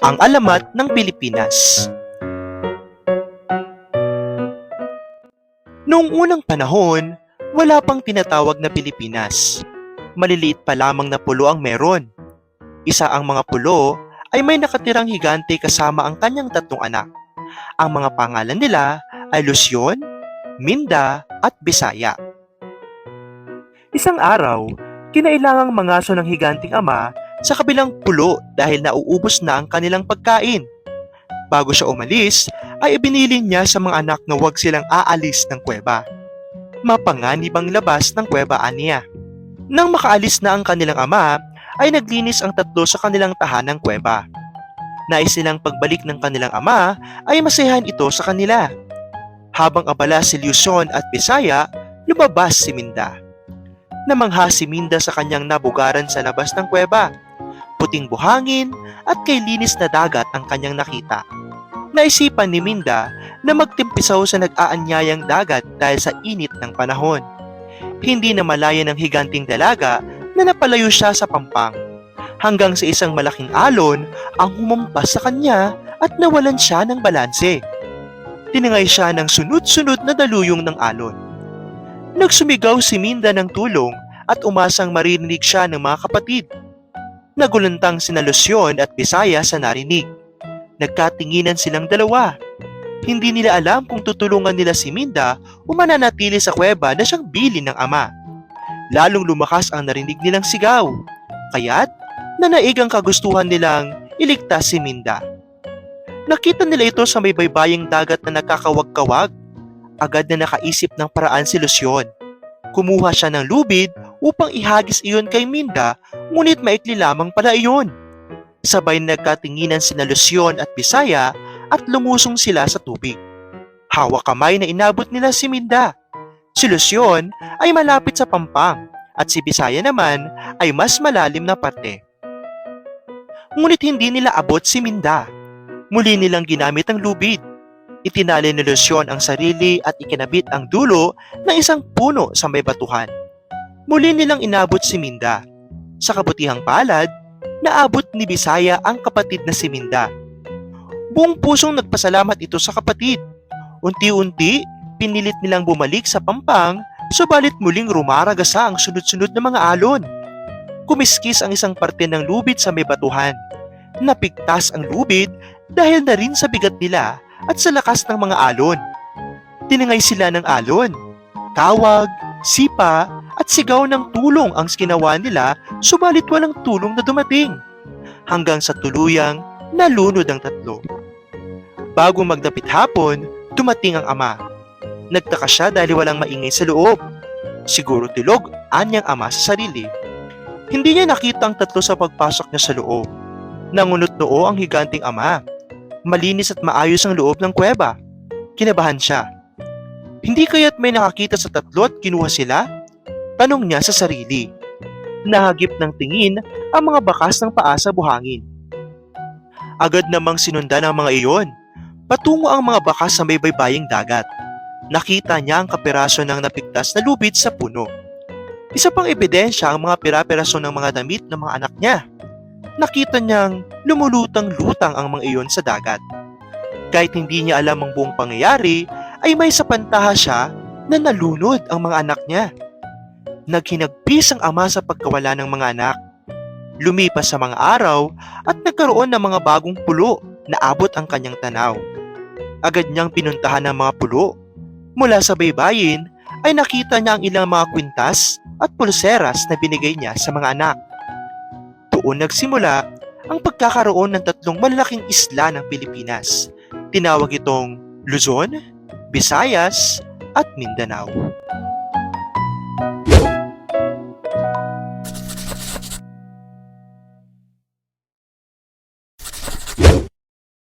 ang alamat ng Pilipinas. Noong unang panahon, wala pang tinatawag na Pilipinas. Maliliit pa lamang na pulo ang meron. Isa ang mga pulo ay may nakatirang higante kasama ang kanyang tatlong anak. Ang mga pangalan nila ay Lucion, Minda at Bisaya. Isang araw, kinailangang mangaso ng higanting ama sa kabilang pulo dahil nauubos na ang kanilang pagkain. Bago siya umalis, ay ibiniling niya sa mga anak na huwag silang aalis ng kuweba. Mapanganib ang labas ng kuweba aniya. Nang makaalis na ang kanilang ama, ay naglinis ang tatlo sa kanilang tahanang kuweba. Nais nilang pagbalik ng kanilang ama ay masayahan ito sa kanila. Habang abala si Luzon at Bisaya, lumabas si Minda. Namangha si Minda sa kanyang nabugaran sa labas ng kuweba. Puting buhangin at kay linis na dagat ang kanyang nakita. Naisipan ni Minda na magtimpisaw sa nag-aanyayang dagat dahil sa init ng panahon. Hindi na malaya ng higanting dalaga na napalayo siya sa pampang. Hanggang sa isang malaking alon ang humampas sa kanya at nawalan siya ng balanse. Tinangay siya ng sunod-sunod na daluyong ng alon. Nagsumigaw si Minda ng tulong at umasang marinig siya ng mga kapatid. Nagulantang sina Lucion at Bisaya sa narinig. Nagkatinginan silang dalawa. Hindi nila alam kung tutulungan nila si Minda o mananatili sa kuweba na siyang bilin ng ama. Lalong lumakas ang narinig nilang sigaw. Kaya't nanaig ang kagustuhan nilang iligtas si Minda. Nakita nila ito sa may baybaying dagat na nakakawag-kawag. Agad na nakaisip ng paraan si Lucion. Kumuha siya ng lubid upang ihagis iyon kay Minda, ngunit maikli lamang pala iyon. Sabay nagkatinginan sina Lucion at Bisaya at lumusong sila sa tubig. Hawak kamay na inabot nila si Minda. Si Lucion ay malapit sa pampang at si Bisaya naman ay mas malalim na parte. Ngunit hindi nila abot si Minda. Muli nilang ginamit ang lubid. Itinali ni Lucion ang sarili at ikinabit ang dulo ng isang puno sa may batuhan. Muli nilang inabot si Minda. Sa kabutihang palad, naabot ni Bisaya ang kapatid na si Minda. Buong pusong nagpasalamat ito sa kapatid. Unti-unti, pinilit nilang bumalik sa pampang, subalit muling rumaragasa ang sunod-sunod na mga alon. Kumiskis ang isang parte ng lubid sa may batuhan. Napigtas ang lubid dahil na rin sa bigat nila at sa lakas ng mga alon. Tinangay sila ng alon. Tawag, sipa, at sigaw ng tulong ang ginawa nila subalit walang tulong na dumating. Hanggang sa tuluyang nalunod ang tatlo. Bago magdapit hapon, dumating ang ama. Nagtaka siya dahil walang maingay sa loob. Siguro tilog anyang ama sa sarili. Hindi niya nakita ang tatlo sa pagpasok niya sa loob. Nangunot noo ang higanting ama. Malinis at maayos ang loob ng kuweba. Kinabahan siya. Hindi kaya't may nakakita sa tatlo at kinuha sila? Tanong niya sa sarili. Nahagip ng tingin ang mga bakas ng paa sa buhangin. Agad namang sinundan ang mga iyon. Patungo ang mga bakas sa may baybaying dagat. Nakita niya ang kapiraso ng napigtas na lubid sa puno. Isa pang ebidensya ang mga pira-piraso ng mga damit ng mga anak niya. Nakita niyang lumulutang-lutang ang mga iyon sa dagat. Kahit hindi niya alam ang buong pangyayari, ay may sapantaha siya na nalunod ang mga anak niya. Naghinagpis ang ama sa pagkawala ng mga anak. Lumipas sa mga araw at nagkaroon ng mga bagong pulo na abot ang kanyang tanaw. Agad niyang pinuntahan ang mga pulo. Mula sa baybayin ay nakita niya ang ilang mga kwintas at pulseras na binigay niya sa mga anak. Doon nagsimula ang pagkakaroon ng tatlong malalaking isla ng Pilipinas. Tinawag itong Luzon, Visayas, at Mindanao.